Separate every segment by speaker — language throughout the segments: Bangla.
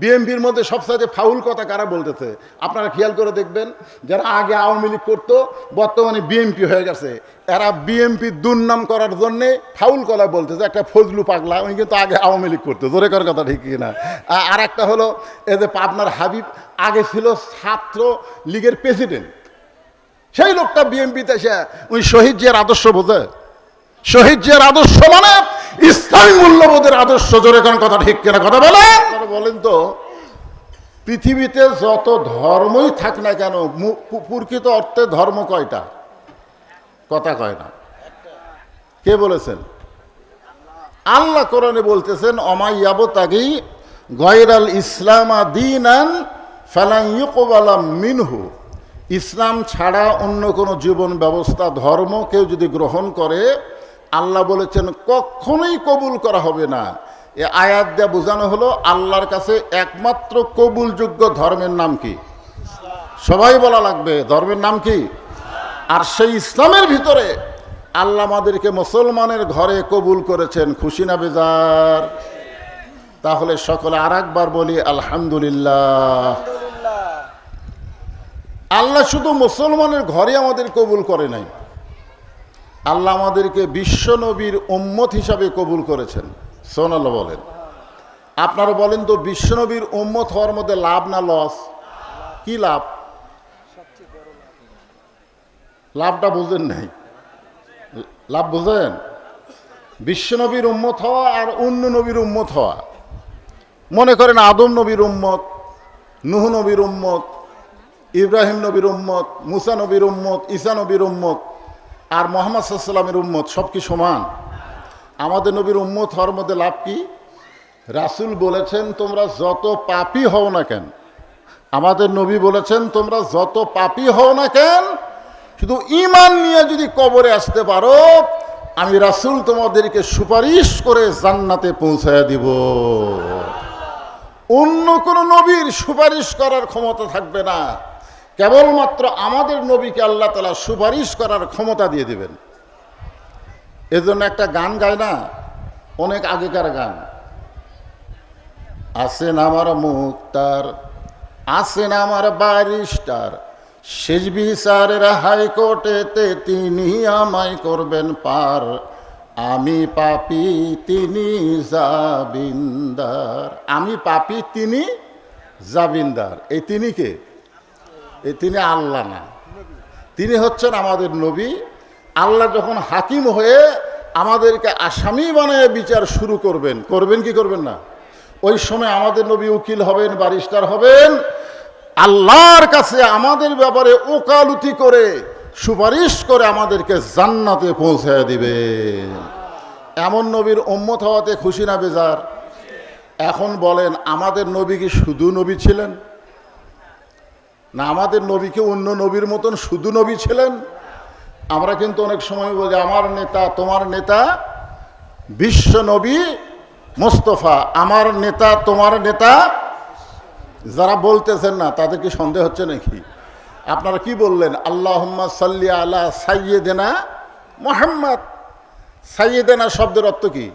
Speaker 1: বিএনপির মধ্যে সবসাইতে ফাউল কথা কারা বলতেছে? আপনারা খেয়াল করে দেখবেন, যারা আগে আওয়ামী লীগ করতো, বর্তমানে বিএনপি হয়ে গেছে। এরা বিএনপি দুর্নাম করার জন্যে ফাউল কলা বলতেছে। একটা ফজলু পাগলা, উনি কিন্তু আগে আওয়ামী লীগ করতো। জোরে করার কথা ঠিক কিনা? আর একটা হলো, এই যে পাবনার হাবিব, আগে ছিল ছাত্র লীগের প্রেসিডেন্ট। সেই লোকটা বিএনপিতে এসে, উনি শহীদ জিয়ার আদর্শ বোঝে। শহীদ জিয়ার আদর্শ মানে ইসলামী মূল্যবোধের আদর্শ জোরে কোন কথা ঠিক কিনা কথা বলেন বলেন তো, পৃথিবীতে যত ধর্মই থাক না কেন প্রকৃত অর্থে ধর্ম কয়টা? কথা কয় না। কে বলেছেন? আল্লাহ কোরআনে বলতেছেন অমাইয়াব তাগি গয়রাল ইসলামা দিনান ফালাইকবালাম মিনহু। ইসলাম ছাড়া অন্য কোনো জীবন ব্যবস্থা, ধর্ম কেউ যদি গ্রহণ করে আল্লাহ বলেছেন, কখনোই কবুল করা হবে না। এ আয়াত দিয়ে বোঝানো হলো, আল্লাহর কাছে একমাত্র কবুলযোগ্য ধর্মের নাম কি? সবাই বলা লাগবে, ধর্মের নাম কি? আর সেই ইসলামের ভিতরে আল্লাহ আমাদেরকে মুসলমানের ঘরে কবুল করেছেন, খুশি না বেজার? তাহলে সকলে আর একবার বলি, আলহামদুলিল্লাহ। আল্লাহ শুধু মুসলমানের ঘরে আমাদের কবুল করে নাই। আল্লাহ আমাদেরকে বিশ্ব নবীর উম্মত হিসাবে কবুল করেছেন। সোনাল্লাহ বলেন। আপনারা বলেন তো, বিশ্ব নবীর উম্মত হওয়ার মধ্যে লাভ না লস? কি লাভ? লাভটা বুঝেন নাই। লাভ বুঝেন? বিশ্বনবীর উম্মত হওয়া আর অন্য নবীর উম্মত হওয়া। মনে করেন আদম নবীর উম্মত, নুহ নবীর উম্মত, ইব্রাহিম নবীর উম্মত, মুসা নবীর উম্মত, ঈসা নবীর উম্মত আর মোহাম্মদ সাল্লামের উম্মত সব কি সমান? আমাদের নবীর উম্মত হওয়ার মধ্যে লাভ কি? রাসূল বলেছেন, তোমরা যত পাপী হও না কেন আমাদের নবী বলেছেন, তোমরা যত পাপী হও না কেন শুধু ইমান নিয়ে যদি কবরে আসতে পারো, আমি রাসূল তোমাদেরকে সুপারিশ করে জান্নাতে পৌঁছায় দিব। অন্য কোনো নবীর সুপারিশ করার ক্ষমতা থাকবে না। কেবলমাত্র আমাদের নবীকে আল্লাহ তালা সুপারিশ করার ক্ষমতা দিয়ে দিবেন। এজন্য একটা গান গায় না, অনেক আগেকার গান। আছেন আমার মুক্তার আছেন আমার ব্যারিস্টার, শেষ বিচারের হাইকোর্টেতে তিনি আমায় করবেন পার। আমি পাপি, তিনি জাবিন্দার। আমি পাপি, তিনি জাবিন্দার। এই তিনি কে? তিনি আল্লাহ না। তিনি হচ্ছেন আমাদের নবী। আল্লাহ যখন হাকিম হয়ে আমাদেরকে আসামি বানায় বিচার শুরু করবেন করবেন কি করবেন না? ওই সময় আমাদের নবী উকিল হবেন, ব্যারিস্টার হবেন। আল্লাহর কাছে আমাদের ব্যাপারে ওকালতি করে, সুপারিশ করে আমাদেরকে জান্নাতে পৌঁছায় দিবে এমন নবীর উম্মত হওয়াতে খুশি না বেজার? এখন বলেন, আমাদের নবী কি শুধু নবী ছিলেন? না আমাদের নবীকে অন্য নবীর মতন শুধু নবী ছিলেন। আমরা কিন্তু অনেক সময় বলি, আমার নেতা, তোমার নেতা বিশ্ব নবী মোস্তফা, আমার নেতা, তোমার নেতা যারা বলতেছেন না, তাদের কি সন্দেহ হচ্ছে নাকি? আপনারা কি বললেন? আল্লাহ সাল্লি আলা সাইয়েদেনা মোহাম্মদ সাইয়েদেনা শব্দের অর্থ কি?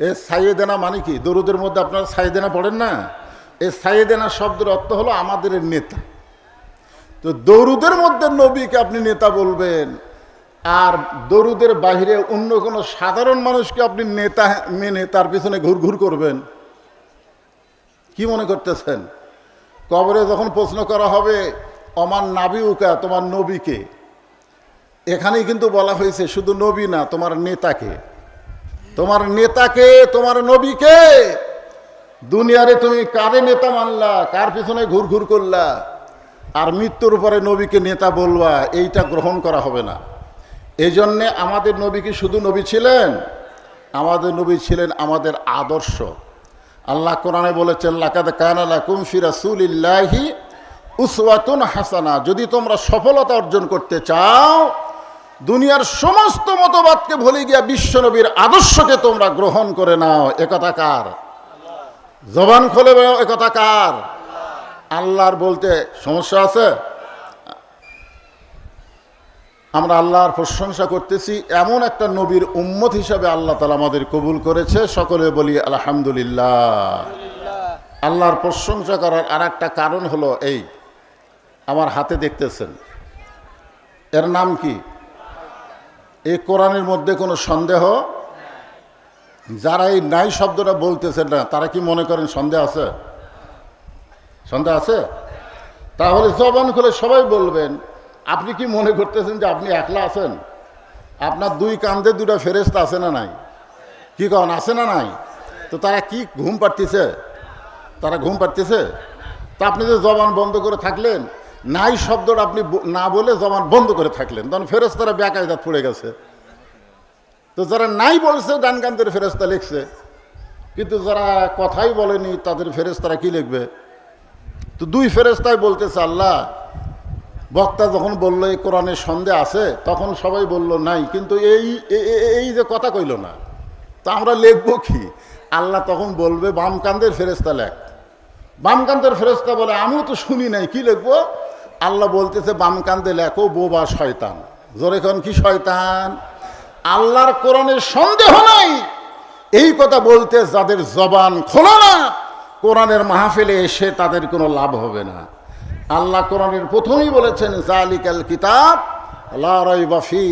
Speaker 1: এ সাইয়েদেনা মানে কি? দরুদের মধ্যে আপনারা সাইয়েদেনা পড়েন না? এই সাইয়েদেনা শব্দের অর্থ হলো আমাদের নেতা। তো দরুদের মধ্যে নবীকে আপনি নেতা বলবেন, আর দরুদের বাহিরে অন্য কোনো সাধারণ মানুষকে আপনি নেতা মেনে তার পিছনে ঘুর ঘুর করবেন? কি মনে করতেছেন? কবরে যখন প্রশ্ন করা হবে, অমান নাবি উকা তোমার নবীকে? এখানেই কিন্তু বলা হয়েছে, শুধু নবী না, তোমার নেতাকে। তোমার নেতাকে, তোমার নবীকে? দুনিয়ারে তুমি কারে নেতা মানলা? কার পিছনে ঘুর ঘুর করলা? আর মৃত্যুর উপরে নবীকে নেতা বলবা, এইটা গ্রহণ করা হবে না। এই জন্যে আমাদের নবী কি শুধু নবী ছিলেন? আমাদের নবী ছিলেন আমাদের আদর্শ। আল্লাহ কোরআনে বলেছেন, লাকাদ কানালা কুমফি রাসূলিল্লাহি উসওয়াতুন হাসানা। যদি তোমরা সফলতা অর্জন করতে চাও, দুনিয়ার সমস্ত মতবাদকে ভুলে গিয়া বিশ্বনবীর আদর্শকে তোমরা গ্রহণ করে নাও। একথা কার? জবান খোলে একথা কার? আল্লাহর বলতে সমস্যা আছে? আমরা আল্লাহর প্রশংসা করতেছি, এমন একটা নবীর উম্মত হিসাবে আল্লাহ তালা আমাদের কবুল করেছে। সকলে বলি, আলহামদুলিল্লাহ। আল্লাহর প্রশংসা করার আর একটা কারণ হলো এই, আমার হাতে দেখতেছেন। এর নাম কি? এই কোরআনের মধ্যে কোনো সন্দেহ? যারা এই নাই শব্দটা বলতেছেন না, তারা কি মনে করেন সন্দেহ আছে? সন্দেহ আছে? তাহলে জবান খুলে সবাই বলবেন, আপনি কি মনে করতেছেন যে আপনি একলা আছেন? আপনার দুই কান্দে দুটা ফেরেস্তা আছে না নাই? কি কন, আছে না নাই? তো তারা কি ঘুম পাড়তেছে? তারা ঘুম পাড়তেছে? তা আপনি যে জবান বন্ধ করে থাকলেন, নাই শব্দটা আপনি না বলে জবান বন্ধ করে থাকলেন, তখন ফেরেস্তারা বেকায়দাত পড়ে গেছে। তো যারা নাই বলছে, ডান কান্তের ফেরেস্তা লিখছে। কিন্তু যারা কথাই বলেনি, তাদের ফেরেস্তারা কি লিখবে? তো দুই ফেরেস্তায় বলতেছে, আল্লাহ, বক্তা যখন বলল, এই কোরআনে সন্দেহ আছে, তখন সবাই বলল, নাই। কিন্তু এই এই যে কথা কইল না, তা আমরা লিখব কি? আল্লাহ তখন বলবে, বাম কান্দের ফেরেস্তা লেখ। বাম কান্দের ফেরেস্তা বলে, আমিও তো শুনি নাই, কি লিখব? আল্লাহ বলতেছে, বাম কান্দে লেখো, বোবা শয়তান। জোরে কোন, কি শয়তান? আল্লাহর কোরআনের সন্দেহ নাই। এই কথা বলতে যাদের জবান খোলা না, কোরআনের মাহফিলে এসে তাদের কোনো লাভ হবে না। আল্লাহ কোরআনের প্রথমেই বলেছেন জালিকাল কিতাব, লা রাইবা ফি।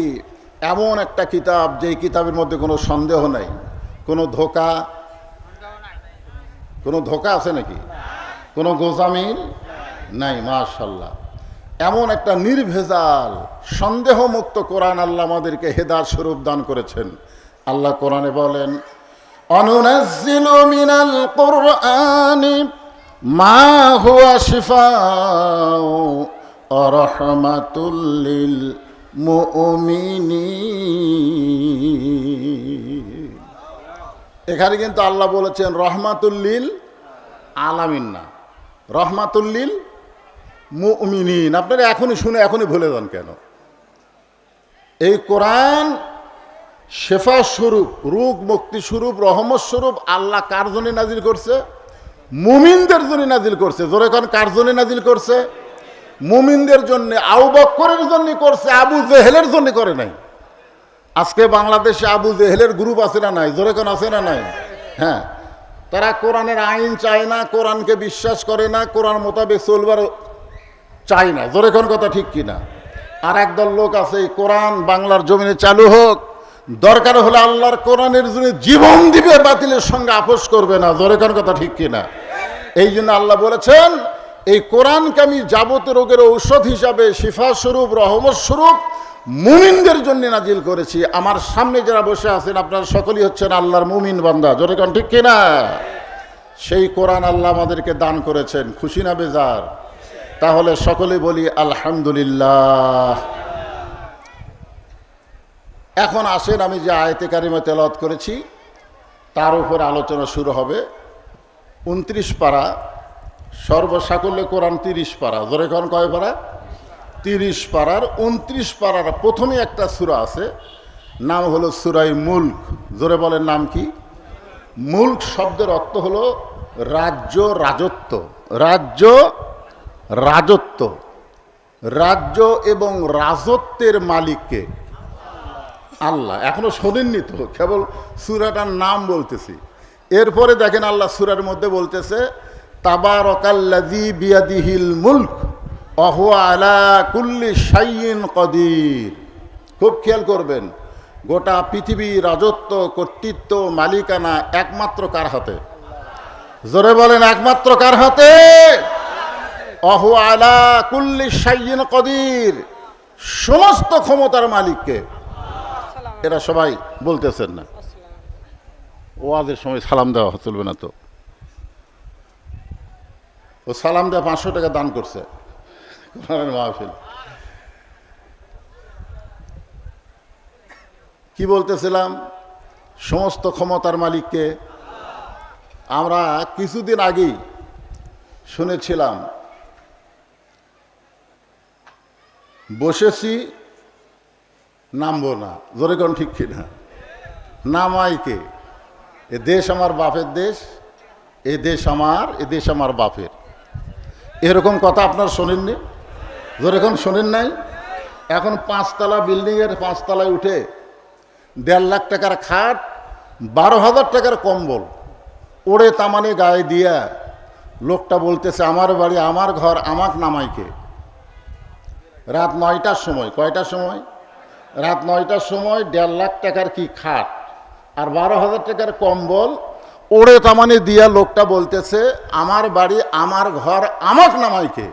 Speaker 1: এমন একটা কিতাব যেই কিতাবের মধ্যে কোনো সন্দেহ নাই। কোনো ধোকা? কোনো ধোকা আছে নাকি? কোনো গোজামিল? নাই মাশাল্লাহ এমন একটা নির্ভেজাল, সন্দেহমুক্ত কোরআন আল্লাহ আমাদেরকে হেদার স্বরূপ দান করেছেন। আল্লাহ কোরআনে বলেন কুরআনি এখানে কিন্তু আল্লাহ বলেছেন রহমাতুল্লিল আলামিন না। রহমাতুল্লিল মুমিনিন। আপনারা এখনই শুনে, এখনই ভুলে যান কেন? এই কোরআন শেফা স্বরূপ, রোগ মুক্তি স্বরূপ, রহমত স্বরূপ আল্লাহ কার জন্য নাজিল করছে? মুমিনদের জন্য নাজিল করছে। জোরে কোন, কার জন্য নাজিল করছে? মুমিনদের জন্য, আবু বক্করের জন্য করছে, আবু জেহেলের জন্য করে নাই। আজকে বাংলাদেশে আবু জেহেলের গ্রুপ আছে না নাই? জোরে কোন, আছে না নাই? হ্যাঁ। তারা কোরআনের আইন চায় না, কোরআনকে বিশ্বাস করে না, কোরআন মোতাবেক চলবার চায় না। জোরে কোন কথা ঠিক কিনা? আর একদল লোক আছে কোরআন বাংলার জমিনে চালু হোক, দরকার হলে আল্লাহর কোরআনের জন্য জীবন দিবে বাতিলের সঙ্গে আপোষ করবে না। জোরে কোন কথা ঠিক কিনা? এই জন্য আল্লাহ বলেছেন, এই কোরআনকে আমি যাবতীয় রোগের ঔষধ হিসাবে শিফা স্বরূপ রহমত স্বরূপ মুমিনদের জন্য নাজিল করেছি। আমার সামনে যারা বসে আছেন, আপনারা সকলেই হচ্ছেন আল্লাহর মুমিন বান্দা। জোরে কোন ঠিক কিনা? সেই কোরআন আল্লাহ আমাদেরকে দান করেছেন। খুশি না বেজার? তাহলে সকলে বলি আলহামদুলিল্লাহ। এখন আসেন আমি যে আয়তে কারিমে তেলাওয়াত করেছি, তার উপর আলোচনা শুরু হবে। উনত্রিশ পাড়া সর্বসাকল্যে কোরআন তিরিশ পারা। জোরে কোন কয় পারা? তিরিশ পারার, উনত্রিশ পারার প্রথমে একটা সুরা আছে, নাম হলো সুরাই মুল্ক। জোরে বলেন নাম কি? মুল্ক শব্দের অর্থ হলো রাজ্য রাজত্ব। রাজ্য রাজত্ব। রাজ্য এবং রাজত্বের মালিককে আল্লাহ, এখনও শোনেননি তো, কেবল সুরাটার নাম বলতেছি। এরপরে দেখেন আল্লাহ সুরার মধ্যে বলতেছে মুলক অহ খুব খেয়াল করবেন, গোটা পৃথিবী রাজত্ব, কর্তৃত্ব, মালিকানা একমাত্র কার হাতে? জোরে বলেন, একমাত্র কার হাতে? অহ আলা কুল্লি কদির। সমস্ত ক্ষমতার মালিককে। এরা সবাই বলতেছেন না। ওয়াজের সময় সালাম দেওয়া চলবে না তো। ও সালাম দেওয়া পাঁচশো টাকা দান করছে। মাহফিল। কি বলতেছিলাম? সমস্ত ক্ষমতার মালিককে। আমরা কিছুদিন আগেই শুনেছিলাম বসেছি, নামবো না। জোরে কোন ঠিক কিনা? নামাই কে? এ দেশ আমার বাপের দেশ, এ দেশ আমার, এ দেশ আমার বাপের। এরকম কথা আপনার শোনেননি? জোরে কোন শোনেন নাই? এখন পাঁচতলা বিল্ডিংয়ের পাঁচতলায় উঠে দেড় লাখ টাকার খাট, বারো হাজার টাকার কম্বল, ওড়ে তামানে গায়ে দিয়া লোকটা বলতেছে, আমার বাড়ি, আমার ঘর, আমাক নামাইকে রাত নয়টার সময়, কয়টার সময়? রাত নয়টার সময় দেড় লাখ টাকার কি খাট আর বারো হাজার টাকার কম্বল? ওড়ে তামানে দিয়া লোকটা বলতেছে, আমার বাড়ি, আমার ঘর আমার নামাইকে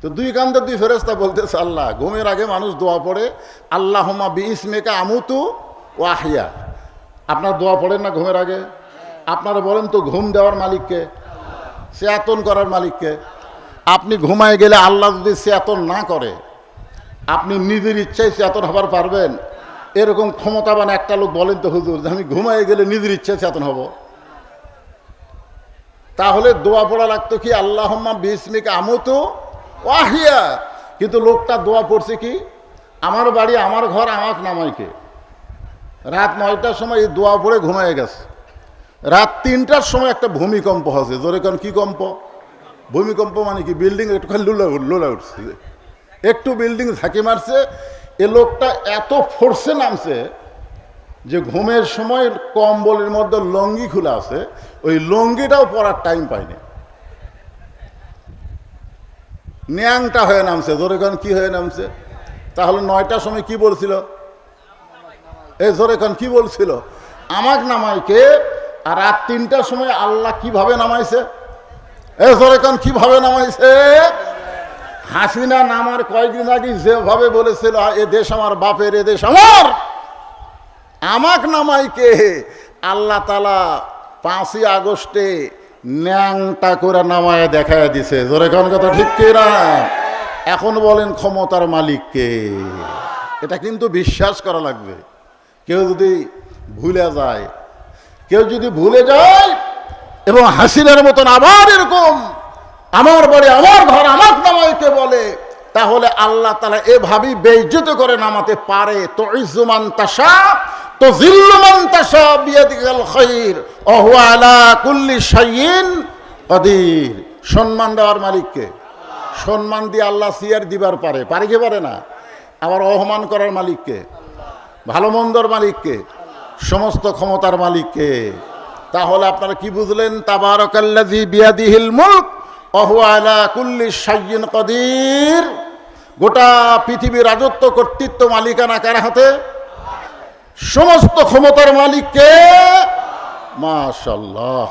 Speaker 1: তো দুই কান্দে দুই ফেরেস্তা বলতেছে, আল্লাহ, ঘুমের আগে মানুষ দোয়া পড়ে আল্লাহ হোমা বিষ মেকা আমুতু ও আহিয়া আপনার দোয়া পড়েন না ঘুমের আগে? আপনারা বলেন তো ঘুম দেওয়ার মালিককে সে আতন করার মালিককে। আপনি ঘুমায় গেলে আল্লাহ যদি চেয়াতন না করে, আপনি নিজের ইচ্ছায় চেতন হবার পারবেন? এরকম ক্ষমতাবান একটা লোক বলেন তো হুজুর যে আমি ঘুমায় গেলে নিজের ইচ্ছায় চেতন হব। তাহলে দোয়া পড়া লাগতো কি, আল্লাহম্মা বিসমিক আমতো ওয়াহিয়া। কিন্তু লোকটা দোয়া পড়ছে কি, আমার বাড়ি, আমার ঘর, আমাক নামাইকে রাত নয়টার সময় এই দোয়া পড়ে ঘুমায় গেছে। রাত তিনটার সময় একটা ভূমিকম্প হচ্ছে জোরে কারণ কী কম্প? ভূমিকম্প মানে কি? বিল্ডিং একটু খালি লোলা লোলা উঠছে একটু বিল্ডিং ঝাঁকি মারছে, এ লোকটা এত ফোর্সে নামছে যে ঘুমের সময় কম্বলের মধ্যে লঙ্গি খোলা আছে, ওই লঙ্গিটাও পরার টাইম পায়নি। ন্যাংটা হয়ে নামছে, জোরেখান কি হয়ে নামছে? তাহলে নয়টার সময় কি বলছিল? এ জোরেখান কি বলছিল? আমাক নামাইকে, আর রাত তিনটার সময় আল্লাহ কীভাবে নামাইছে? এ জোরেখান কীভাবে নামাইছে? হাসিনা নামার কয়েকদিন আগে যেভাবে বলেছিল এ দেশ আমার, বাপের এ দেশ আমার। আমাক নামাইকে আল্লাহ তালা পাঁচই আগস্টে ন্যাংটা করে নামায় দেখায় দিছে। জোরে কোন কথা ঠিক না এখন বলেন ক্ষমতার মালিককে এটা কিন্তু বিশ্বাস করা লাগবে। কেউ যদি ভুলে যায়, কেউ যদি ভুলে যায় এবং হাসিনের মতন আবার এরকম, আমার বাড়ি আমার ঘর আমার নামাইতে বলে, তাহলে আল্লাহ তালা এভাবেই বেইজ্জত করে নামাতে পারে। তো ইজুমান তাসা তো জিল্লুমান তাসা বিয়াদিকাল খৈর আলা কুল্লি শাইন কদির সম্মান দেওয়ার মালিককে, সম্মান দিয়ে আল্লাহ সিয়ার দিবার পারে পারে কি পারে না? আবার অপমান করার মালিককে, ভালো মন্দর মালিককে, সমস্ত ক্ষমতার মালিককে। তাহলে আপনারা কি বুঝলেন? তাবারকাল্লাজি কদির। গোটা পৃথিবীর রাজত্ব কর্তৃত্ব মালিকানা কার হাতে? সমস্ত ক্ষমতার মালিককে? মাশাল্লাহ